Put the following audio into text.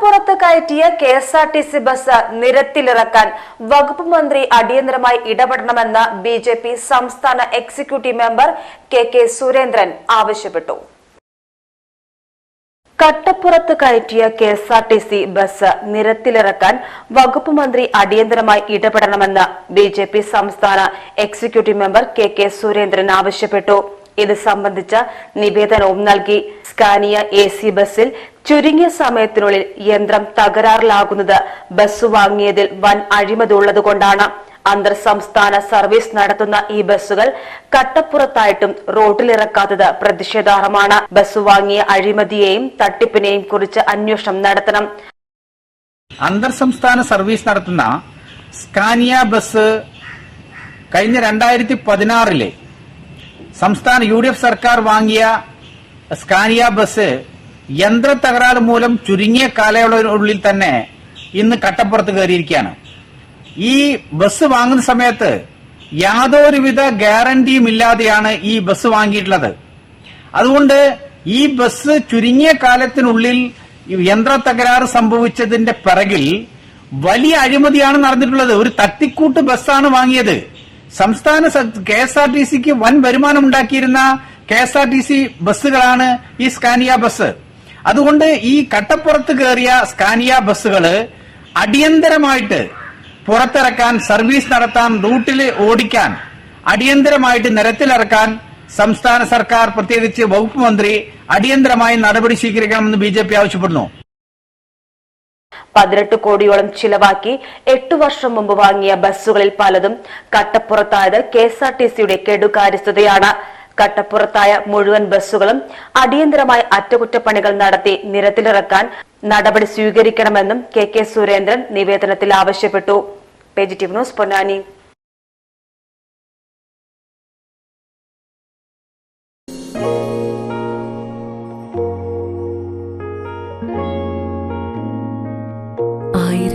കട്ടപ്പുറത്ത് കയറ്റിയ K S R T C bus നിരത്തിലിറക്കാൻ വകുപ്പ് മന്ത്രി അടിയന്തരമായി ഇടപെടണമെന്ന് ബി ജെ പി സംസ്ഥാന executive member K K Surendran ആവശ്യപ്പെട്ടു. കട്ടപ്പുറത്ത് കയറ്റിയ K S R T C bus നിരത്തിലിറക്കാൻ വകുപ്പ് മന്ത്രി അടിയന്തരമായി ഇടപെടണമെന്ന് ബി ജെ പി സംസ്ഥാന executive member K K Surendran ആവശ്യപ്പെട്ടു. ഇത് സംബന്ധിച്ച നിവേദനവും നൽകി. സ്കാനിയ എ സി ബസ്സിൽ ചുരുങ്ങിയ സമയത്തിനുള്ളിൽ യന്ത്രം തകരാറിലാകുന്നത് ബസ് വാങ്ങിയതിൽ വൻ അഴിമതി ഉള്ളതുകൊണ്ടാണ് അന്തർ സംസ്ഥാന സർവീസ് നടത്തുന്ന ഈ ബസ്സുകൾ കട്ടപ്പുറത്തായിട്ടും റോഡിലിറക്കാത്തത് പ്രതിഷേധാർഹമാണ്. ബസ് വാങ്ങിയ അഴിമതിയെയും തട്ടിപ്പിനെയും കുറിച്ച് അന്വേഷണം നടത്തണം. അന്തർ സംസ്ഥാന സർവീസ് നടത്തുന്ന സ്കാനിയ ബസ് കഴിഞ്ഞ രണ്ടായിരത്തി പതിനാറിലെ സംസ്ഥാന യു ഡി എഫ് സർക്കാർ വാങ്ങിയ സ്കാനിയ ബസ് യന്ത്ര തകരാറ് മൂലം ചുരുങ്ങിയ കാലയളവിനുള്ളിൽ തന്നെ ഇന്ന് കട്ടപ്പുറത്ത് കയറിയിരിക്കുകയാണ്. ഈ ബസ് വാങ്ങുന്ന സമയത്ത് യാതൊരുവിധ ഗ്യാരണ്ടിയും ഇല്ലാതെയാണ് ഈ ബസ് വാങ്ങിയിട്ടുള്ളത്. അതുകൊണ്ട് ഈ ബസ് ചുരുങ്ങിയ കാലത്തിനുള്ളിൽ യന്ത്ര തകരാറ് സംഭവിച്ചതിന്റെ പിറകിൽ വലിയ അഴിമതിയാണ് നടന്നിട്ടുള്ളത്. ഒരു തട്ടിക്കൂട്ട് ബസ്സാണ് വാങ്ങിയത്. സംസ്ഥാന കെ എസ് ആർ ടി സിക്ക് വൻ വരുമാനം ഉണ്ടാക്കിയിരുന്ന K S R T C ബസ്സുകളാണ് ഈ സ്കാനിയ ബസ്. അതുകൊണ്ട് ഈ കട്ടപ്പുറത്ത് കയറിയ സ്കാനിയ ബസ്സുകൾ അടിയന്തരമായിട്ട് പുറത്തിറക്കാൻ സർവീസ് നടത്താൻ റൂട്ടിൽ ഓടിക്കാൻ അടിയന്തരമായിട്ട് നിരത്തിലിറക്കാൻ സംസ്ഥാന സർക്കാർ പ്രത്യേകിച്ച് വകുപ്പ് മന്ത്രി അടിയന്തരമായി നടപടി സ്വീകരിക്കണമെന്ന് ബി ആവശ്യപ്പെടുന്നു. പതിനെട്ട് കോടിയോളം ചിലവാക്കി എട്ടു വർഷം മുമ്പ് വാങ്ങിയ ബസ്സുകളിൽ പലതും കട്ടപ്പുറത്തായത് കെ എസ് ആർ ടി സിയുടെ കെടുകാര്യസ്ഥതയാണ്. കട്ടപ്പുറത്തായ മുഴുവൻ ബസ്സുകളും അടിയന്തരമായി അറ്റകുറ്റപ്പണികൾ നടത്തി നിരത്തിലിറക്കാൻ നടപടി സ്വീകരിക്കണമെന്നും കെ കെ സുരേന്ദ്രൻ നിവേദനത്തിൽ ആവശ്യപ്പെട്ടു. പേജിറ്റീവ് ന്യൂസ് പൊന്നാനി.